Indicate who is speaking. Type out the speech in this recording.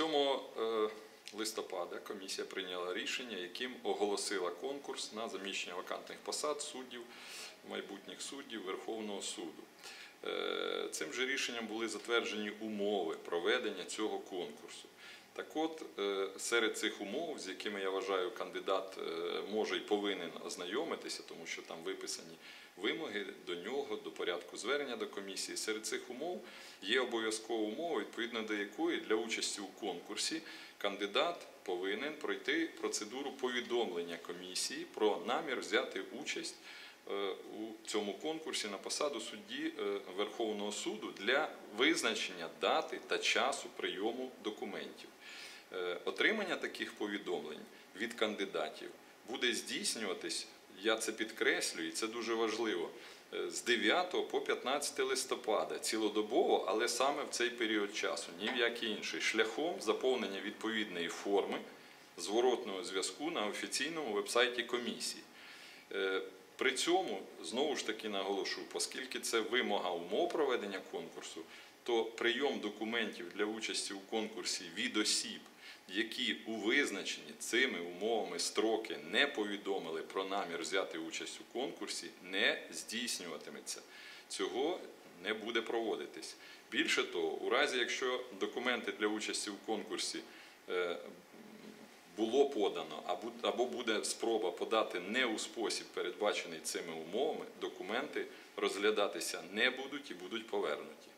Speaker 1: 7 е, листопада комісія прийняла рішення, яким оголосила конкурс на заміщення вакантних посад суддів, майбутніх суддів Верховного суду. Е, Цим же рішенням були затверджені умови проведення цього конкурсу. Так от, е, серед цих умов, з якими я вважаю, кандидат е, може і повинен ознайомитися, тому що там виписані вимоги до нього, до порядку звернення до комісії. Серед цих умов є обов'язкова умова, відповідно до якої для участі у конкурсі кандидат повинен пройти процедуру повідомлення комісії про намір взяти участь у цьому конкурсі на посаду судді е, Верховного суду для визначення дати та часу прийому документів. Е, Отримання таких повідомлень від кандидатів буде здійснюватись, я це підкреслюю, і це дуже важливо, е, з 9 по 15 листопада, цілодобово, але саме в цей період часу, ні в який інший, шляхом заповнення відповідної форми зворотного зв'язку на офіційному вебсайті комісії. При цьому, знову ж таки наголошую, оскільки це вимога умов проведення конкурсу, то прийом документів для участі у конкурсі від осіб, які у визначені цими умовами строки не повідомили про намір взяти участь у конкурсі, не здійснюватиметься. Цього не буде проводитись. Більше того, у разі, якщо документи для участі у конкурсі е, було подано, або- буде спроба подати не у спосіб, передбачений цими умовами, документи розглядатися не будуть і будуть повернуті.